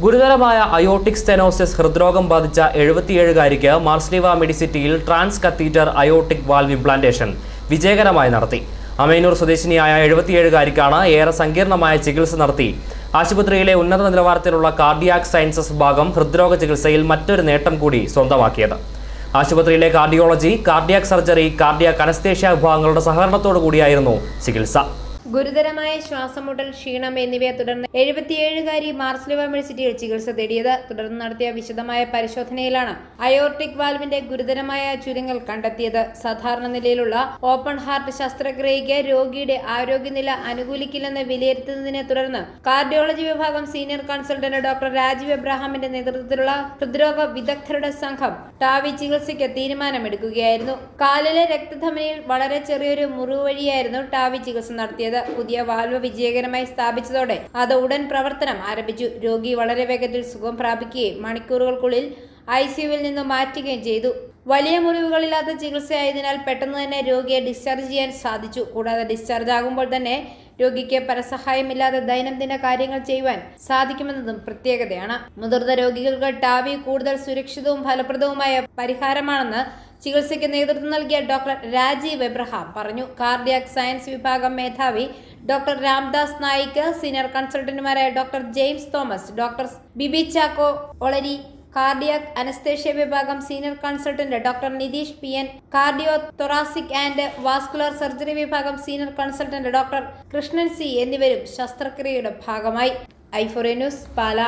ഗുരുതരമായ aortic stenosis ഹൃദ്രോഗം ബാധിച്ച എഴുപത്തിയേഴുകാരിക്ക് മാർസ്ലിവ മെഡിസിറ്റിയിൽ trans catheter aortic valve implantation വിജയകരമായി നടത്തി. അമേനൂർ സ്വദേശിനിയായ എഴുപത്തിയേഴുകാരിക്കാണ് ഏറെ സങ്കീർണമായ ചികിത്സ നടത്തി. ആശുപത്രിയിലെ ഉന്നത നിലവാരത്തിലുള്ള കാർഡിയാക് സയൻസസ് ഭാഗം ഹൃദ്രോഗ ചികിത്സയിൽ മറ്റൊരു നേട്ടം കൂടി സ്വന്തമാക്കിയത്. ആശുപത്രിയിലെ cardiology cardiac surgery cardiac anaesthesia വിഭാഗങ്ങളുടെ സഹകരണത്തോടു കൂടിയായിരുന്നു ചികിത്സ. ഗുരുതരമായ ശ്വാസമുട്ടൽ ക്ഷീണം എന്നിവയെ തുടർന്ന് എഴുപത്തിയേഴുകാരി മാർസ്ലിവ മെഴ്സിറ്റിയിൽ ചികിത്സ തേടിയത്. തുടർന്ന് നടത്തിയ വിശദമായ പരിശോധനയിലാണ് അയോർട്ടിക് വാൽവിന്റെ ഗുരുതരമായ ചുരുങ്ങൽ കണ്ടെത്തിയത്. സാധാരണ നിലയിലുള്ള ഓപ്പൺ ഹാർട്ട് ശസ്ത്രക്രിയയ്ക്ക് രോഗിയുടെ ആരോഗ്യനില അനുകൂലിക്കില്ലെന്ന് വിലയിരുത്തുന്നതിനെ തുടർന്ന് കാർഡിയോളജി വിഭാഗം സീനിയർ കൺസൾട്ടന്റ് ഡോക്ടർ രാജീവ് എബ്രാഹാമിന്റെ നേതൃത്വത്തിലുള്ള ഹൃദ്രോഗ വിദഗ്ധരുടെ സംഘം ടാവി ചികിത്സയ്ക്ക് തീരുമാനമെടുക്കുകയായിരുന്നു. കാലിലെ രക്തധമനിയിൽ വളരെ ചെറിയൊരു മുറിവഴിയായിരുന്നു ടാവി ചികിത്സ നടത്തിയത്. പുതിയ വാൽവ് വിജയകരമായി സ്ഥാപിച്ചതോടെ അത് ഉടൻ പ്രവർത്തനം ആരംഭിച്ചു. രോഗി വളരെ വേഗത്തിൽ സുഖം പ്രാപിക്കുകയും മണിക്കൂറുകൾക്കുള്ളിൽ ഐ സിയുവിൽ നിന്ന് മാറ്റുകയും ചെയ്തു. വലിയ മുറിവുകളില്ലാത്ത ചികിത്സയായതിനാൽ പെട്ടെന്ന് തന്നെ രോഗിയെ ഡിസ്ചാർജ് ചെയ്യാൻ സാധിച്ചു. കൂടാതെ ഡിസ്ചാർജ് ആകുമ്പോൾ തന്നെ രോഗിക്ക് പരസഹായമില്ലാതെ ദൈനംദിന കാര്യങ്ങൾ ചെയ്യുവാൻ സാധിക്കുമെന്നതും പ്രത്യേകതയാണ്. മുതിർന്ന രോഗികൾക്ക് ടാവി കൂടുതൽ സുരക്ഷിതവും ഫലപ്രദവുമായ പരിഹാരമാണെന്ന് ചികിത്സയ്ക്ക് നേതൃത്വം നൽകിയ ഡോക്ടർ രാജീവ് എബ്രഹാം പറഞ്ഞു. കാർഡിയാക് സയൻസ് വിഭാഗം മേധാവി doctor Ramdas Naik senior കൺസൾട്ടന്റുമാരായ doctor James Thomas doctor Bibi Chacko Olari cardiac anaesthesia വിഭാഗം senior consultant doctor Nitheesh P N cardio thoracic and vascular surgery വിഭാഗം senior consultant doctor Krishnan C എന്നിവരും ശസ്ത്രക്രിയയുടെ ഭാഗമായി. Aiphoria news പാല.